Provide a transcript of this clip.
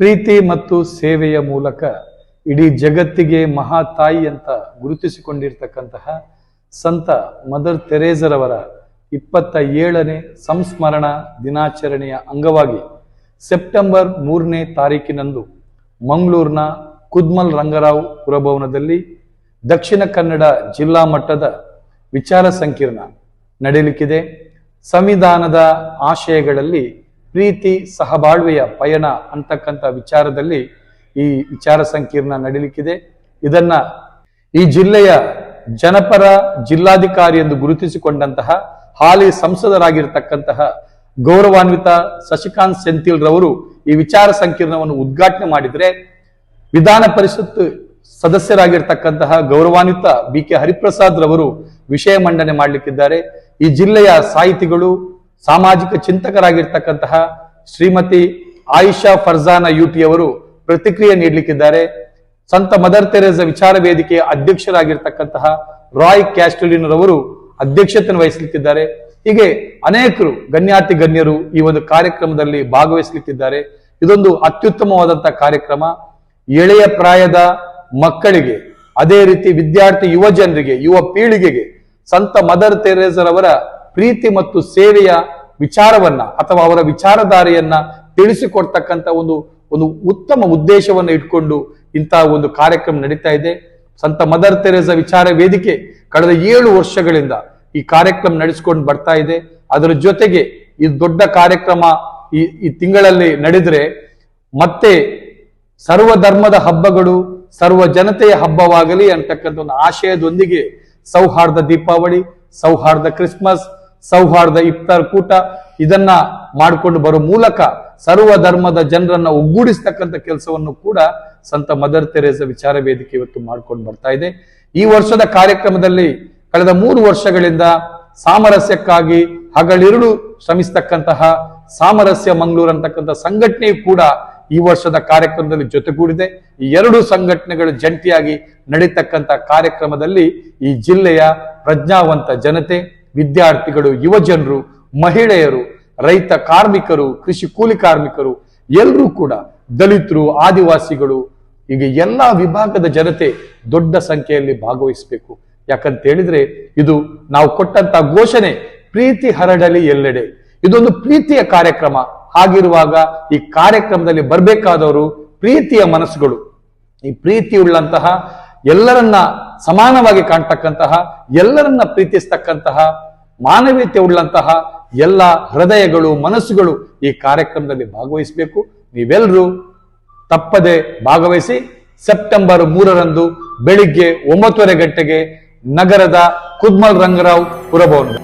ಪ್ರೀತಿ ಮತ್ತು ಸೇವೆಯ ಮೂಲಕ ಇಡೀ ಜಗತ್ತಿಗೆ ಮಹಾತಾಯಿ ಅಂತ ಗುರುತಿಸಿಕೊಂಡಿರ್ತಕ್ಕಂತಹ ಸಂತ ಮದರ್ ತೆರೇಸರವರ ಇಪ್ಪತ್ತ ಏಳನೇ ಸಂಸ್ಮರಣ ದಿನಾಚರಣೆಯ ಅಂಗವಾಗಿ ಸೆಪ್ಟೆಂಬರ್ ಮೂರನೇ ತಾರೀಕಿನಂದು ಮಂಗಳೂರಿನ ಕುದ್ಮಲ್ ರಂಗರಾವ್ ಪುರಭವನದಲ್ಲಿ ದಕ್ಷಿಣ ಕನ್ನಡ ಜಿಲ್ಲಾ ಮಟ್ಟದ ವಿಚಾರ ಸಂಕಿರಣ ನಡೆಯಲಿಕ್ಕಿದೆ. ಸಂವಿಧಾನದ ಆಶಯಗಳಲ್ಲಿ ಪ್ರೀತಿ ಸಹಬಾಳ್ವೆಯ ಪಯಣ ಅಂತಕ್ಕಂಥ ವಿಚಾರದಲ್ಲಿ ಈ ವಿಚಾರ ಸಂಕೀರ್ಣ ನಡೀಲಿಕ್ಕಿದೆ. ಇದನ್ನ ಈ ಜಿಲ್ಲೆಯ ಜನಪರ ಜಿಲ್ಲಾಧಿಕಾರಿ ಎಂದು ಗುರುತಿಸಿಕೊಂಡಂತಹ ಹಾಲಿ ಸಂಸದರಾಗಿರ್ತಕ್ಕಂತಹ ಗೌರವಾನ್ವಿತ ಶಶಿಕಾಂತ್ ಸೆಂಥಿಲ್ ರವರು ಈ ವಿಚಾರ ಸಂಕೀರ್ಣವನ್ನು ಉದ್ಘಾಟನೆ ಮಾಡಿದರೆ ವಿಧಾನ ಪರಿಷತ್ ಸದಸ್ಯರಾಗಿರ್ತಕ್ಕಂತಹ ಗೌರವಾನ್ವಿತ ಬಿ ಕೆ ಹರಿಪ್ರಸಾದ್ ರವರು ವಿಷಯ ಮಂಡನೆ ಮಾಡಲಿಕ್ಕಿದ್ದಾರೆ. ಈ ಜಿಲ್ಲೆಯ ಸಾಹಿತಿಗಳು ಸಾಮಾಜಿಕ ಚಿಂತಕರಾಗಿರ್ತಕ್ಕಂತಹ ಶ್ರೀಮತಿ ಆಯಿಷಾ ಫರ್ಜಾನ ಯುಟಿ ಅವರು ಪ್ರತಿಕ್ರಿಯೆ ನೀಡಲಿಕ್ಕಿದ್ದಾರೆ. ಸಂತ ಮದರ್ ತೆರೇಸ ವಿಚಾರ ವೇದಿಕೆಯ ಅಧ್ಯಕ್ಷರಾಗಿರ್ತಕ್ಕಂತಹ ರಾಯ್ ಕ್ಯಾಸ್ಟಲಿನ್ ಅವರು ಅಧ್ಯಕ್ಷತೆಯನ್ನು ವಹಿಸಲಿಕ್ಕಿದ್ದಾರೆ. ಹೀಗೆ ಅನೇಕರು ಗಣ್ಯಾತಿ ಗಣ್ಯರು ಈ ಒಂದು ಕಾರ್ಯಕ್ರಮದಲ್ಲಿ ಭಾಗವಹಿಸಲಿಕ್ಕಿದ್ದಾರೆ. ಇದೊಂದು ಅತ್ಯುತ್ತಮವಾದಂತಹ ಕಾರ್ಯಕ್ರಮ. ಎಳೆಯ ಪ್ರಾಯದ ಮಕ್ಕಳಿಗೆ, ಅದೇ ರೀತಿ ವಿದ್ಯಾರ್ಥಿ ಯುವ ಜನರಿಗೆ, ಯುವ ಪೀಳಿಗೆಗೆ ಸಂತ ಮದರ್ ತೆರೇಸರವರ ಪ್ರೀತಿ ಮತ್ತು ಸೇವೆಯ ವಿಚಾರವನ್ನ ಅಥವಾ ಅವರ ವಿಚಾರಧಾರೆಯನ್ನ ತಿಳಿಸಿಕೊಡ್ತಕ್ಕಂತ ಒಂದು ಒಂದು ಉತ್ತಮ ಉದ್ದೇಶವನ್ನು ಇಟ್ಕೊಂಡು ಇಂತಹ ಒಂದು ಕಾರ್ಯಕ್ರಮ ನಡೀತಾ ಇದೆ. ಸಂತ ಮದರ್ ತೆರೇಸ ವಿಚಾರ ವೇದಿಕೆ ಕಳೆದ ಏಳು ವರ್ಷಗಳಿಂದ ಈ ಕಾರ್ಯಕ್ರಮ ನಡೆಸಿಕೊಂಡು ಬರ್ತಾ ಇದೆ. ಅದರ ಜೊತೆಗೆ ಈ ದೊಡ್ಡ ಕಾರ್ಯಕ್ರಮ ಈ ಈ ತಿಂಗಳಲ್ಲಿ ನಡೆದ್ರೆ ಮತ್ತೆ ಸರ್ವ ಧರ್ಮದ ಹಬ್ಬಗಳು, ಸರ್ವ ಜನತೆಯ ಹಬ್ಬವಾಗಲಿ ಅಂತಕ್ಕಂಥ ಒಂದು ಆಶಯದೊಂದಿಗೆ ಸೌಹಾರ್ದ ದೀಪಾವಳಿ, ಸೌಹಾರ್ದ ಕ್ರಿಸ್ಮಸ್ ಸೌಹಾರ್ದ ಇಫ್ತಾರ್ ಕೂಟ ಇದನ್ನ ಮಾಡಿಕೊಂಡು ಬರೋ ಮೂಲಕ ಸರ್ವ ಧರ್ಮದ ಜನರನ್ನ ಒಗ್ಗೂಡಿಸ್ತಕ್ಕಂಥ ಕೆಲಸವನ್ನು ಕೂಡ ಸಂತ ಮದರ್ ತೆರೇಸ ವಿಚಾರ ವೇದಿಕೆ ಇವತ್ತು ಮಾಡ್ಕೊಂಡು ಬರ್ತಾ ಇದೆ. ಈ ವರ್ಷದ ಕಾರ್ಯಕ್ರಮದಲ್ಲಿ ಕಳೆದ ಮೂರು ವರ್ಷಗಳಿಂದ ಸಾಮರಸ್ಯಕ್ಕಾಗಿ ಹಗಳಿರುಳು ಶ್ರಮಿಸ್ತಕ್ಕಂತಹ ಸಾಮರಸ್ಯ ಮಂಗಳೂರು ಅಂತಕ್ಕಂಥ ಸಂಘಟನೆಯು ಕೂಡ ಈ ವರ್ಷದ ಕಾರ್ಯಕ್ರಮದಲ್ಲಿ ಜೊತೆಗೂಡಿದೆ. ಈ ಎರಡು ಸಂಘಟನೆಗಳು ಜಂಟಿಯಾಗಿ ನಡೀತಕ್ಕಂಥ ಕಾರ್ಯಕ್ರಮದಲ್ಲಿ ಈ ಜಿಲ್ಲೆಯ ಪ್ರಜ್ಞಾವಂತ ಜನತೆ ವಿದ್ಯಾರ್ಥಿಗಳು ಯುವ ಜನರು ಮಹಿಳೆಯರು, ರೈತ ಕಾರ್ಮಿಕರು, ಕೃಷಿ ಕೂಲಿ ಕಾರ್ಮಿಕರು ಎಲ್ಲರೂ ಕೂಡ ದಲಿತರು, ಆದಿವಾಸಿಗಳು ಈಗ ಎಲ್ಲ ವಿಭಾಗದ ಜನತೆ ದೊಡ್ಡ ಸಂಖ್ಯೆಯಲ್ಲಿ ಭಾಗವಹಿಸಬೇಕು. ಯಾಕಂತ ಹೇಳಿದ್ರೆ ಇದು ನಾವು ಕೊಟ್ಟಂತ ಘೋಷಣೆ ಪ್ರೀತಿ ಹರಡಲಿ ಎಲ್ಲೆಡೆ. ಇದೊಂದು ಪ್ರೀತಿಯ ಕಾರ್ಯಕ್ರಮ. ಹಾಗಿರುವಾಗ ಈ ಕಾರ್ಯಕ್ರಮದಲ್ಲಿ ಬರಬೇಕಾದವರು ಪ್ರೀತಿಯ ಮನಸ್ಸುಗಳು. ಈ ಪ್ರೀತಿಯುಳ್ಳಂತಹ ಎಲ್ಲರನ್ನ ಸಮಾನವಾಗಿ ಕಾಣ್ತಕ್ಕಂತಹ, ಎಲ್ಲರನ್ನ ಪ್ರೀತಿಸ್ತಕ್ಕಂತಹ ಮಾನವೀಯತೆ ಉಳ್ಳಂತಹ ಎಲ್ಲ ಹೃದಯಗಳು, ಮನಸ್ಸುಗಳು ಈ ಕಾರ್ಯಕ್ರಮದಲ್ಲಿ ಭಾಗವಹಿಸಬೇಕು. ನೀವೆಲ್ಲರೂ ತಪ್ಪದೆ ಭಾಗವಹಿಸಿ, ಸೆಪ್ಟೆಂಬರ್ ಮೂರರಂದು ಬೆಳಿಗ್ಗೆ ಒಂಬತ್ತುವರೆ ಗಂಟೆಗೆ ನಗರದ ಕುದ್ಮಲ್ ರಂಗರಾವ್ ಪುರಭವನ